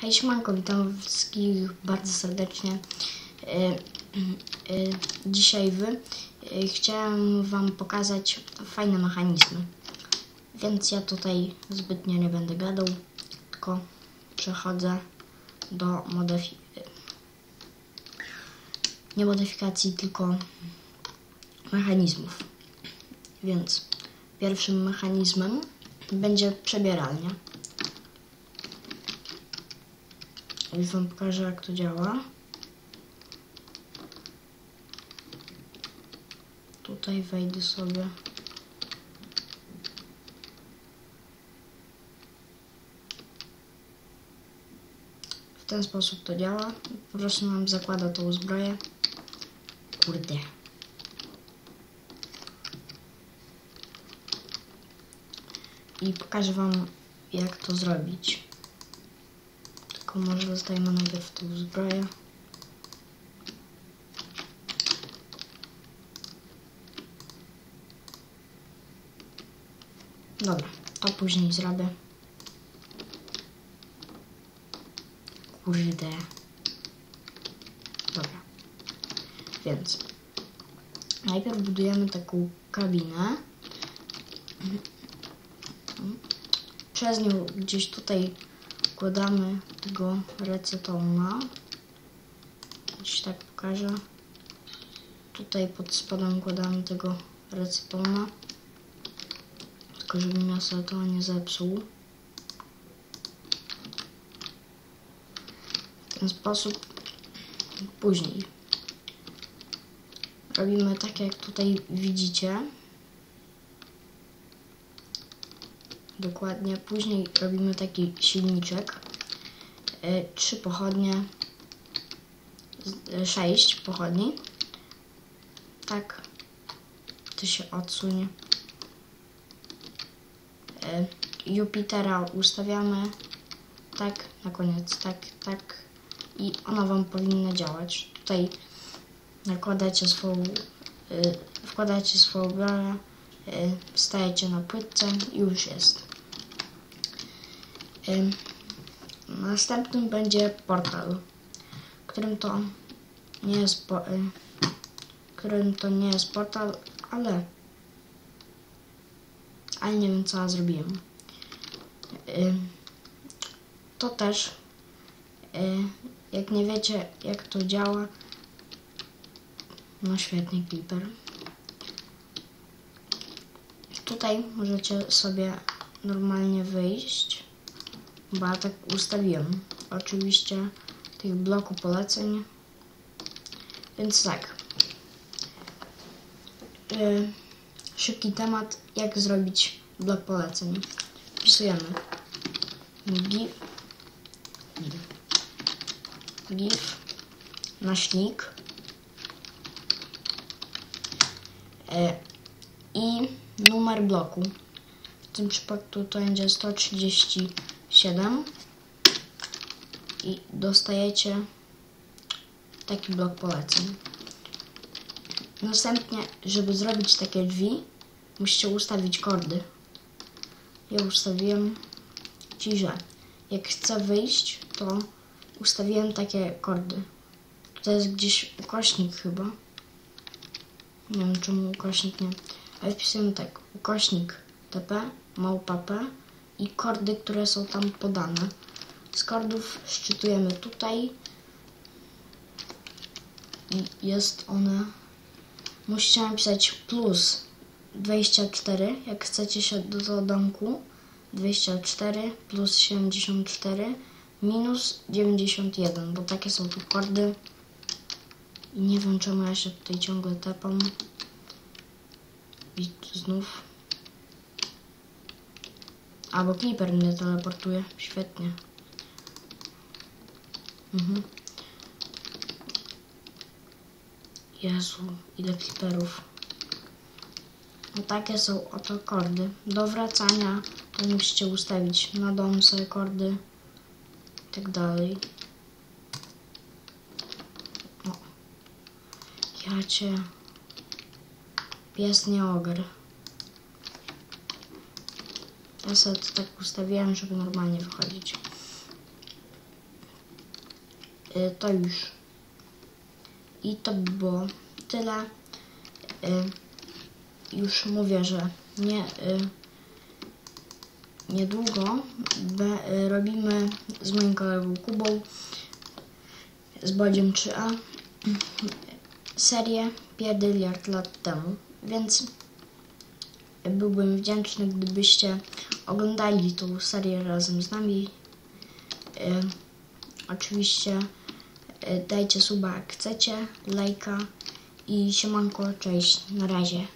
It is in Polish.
Hej, siemanko, witam wszystkich bardzo serdecznie. E, e, Dzisiaj wy. Chciałem wam pokazać fajne mechanizmy. Więc ja tutaj zbytnio nie będę gadał, tylko przechodzę do modyfikacji. Nie modyfikacji, tylko mechanizmów. Więc pierwszym mechanizmem będzie przebieralnia. Już wam pokażę jak to działa. Tutaj wejdę sobie. W ten sposób to działa. Po prostu nam zakłada tą zbroję. Kurde. I pokażę wam jak to zrobić. Tylko może dostajemy najpierw tą zbroję. Dobra, to później zrobię. Kurde. Dobra. Więc najpierw budujemy taką kabinę. Przez nią gdzieś tutaj wkładamy tego recetona. Gdzieś tak pokażę. Tutaj pod spodem wkładamy tego recetona. Tylko żeby mnie sobie to nie zepsuł. W ten sposób później robimy tak jak tutaj widzicie. Dokładnie. Później robimy taki silniczek. E, Trzy pochodnie. e, Sześć pochodni. Tak. To się odsunie. E, Jupitera ustawiamy. Tak. Na koniec. Tak, tak. I ona Wam powinna działać. Tutaj nakładacie swoją, wkładacie swoją brałę, y, stajecie na płytce i już jest. Y, następnym będzie portal, którym to nie jest y, którym to nie jest portal, ale ale nie wiem co ja zrobiłem. To też jak nie wiecie jak to działa, no świetnie, Clipper. Tutaj możecie sobie normalnie wyjść, bo ja tak ustawiłem. Oczywiście tych bloku poleceń. Więc tak. Yy, szybki temat, jak zrobić blok poleceń. Wpisujemy gif, gif, naśnik E, i numer bloku. W tym przypadku to będzie 137 i dostajecie taki blok poleceń. Następnie, żeby zrobić takie drzwi, musicie ustawić kordy. Ja ustawiłem ci, że jak chcę wyjść, to ustawiłem takie kordy. To jest gdzieś ukośnik chyba. Nie wiem czemu ukośnik nie. Ale wpisujemy tak, ukośnik TP, małpa i kordy, które są tam podane. Z kordów szczytujemy tutaj i jest one. Musicie napisać plus 24, jak chcecie się do, domku. 24 plus 74 minus 91, bo takie są tu kordy. I nie wiem czemu ja się tutaj ciągle tepam. I znów. Albo Clipper mnie teleportuje. Świetnie. Mhm. Jezu, ile Clipperów. No takie są oto kordy. Do wracania to musicie ustawić na dom sobie kordy. I tak dalej. Ja cię. Pies nie ogar. Ja sobie to tak ustawiłem, żeby normalnie wychodzić. y, to już. I to by było tyle. Y, już mówię, że nie y, niedługo be, y, robimy z moim kolegą Kubą z Bodziem 3A serię Pierdyliard lat temu, więc byłbym wdzięczny, gdybyście oglądali tą serię razem z nami. E, oczywiście e, dajcie suba jak chcecie, lajka i siemanko, cześć, na razie.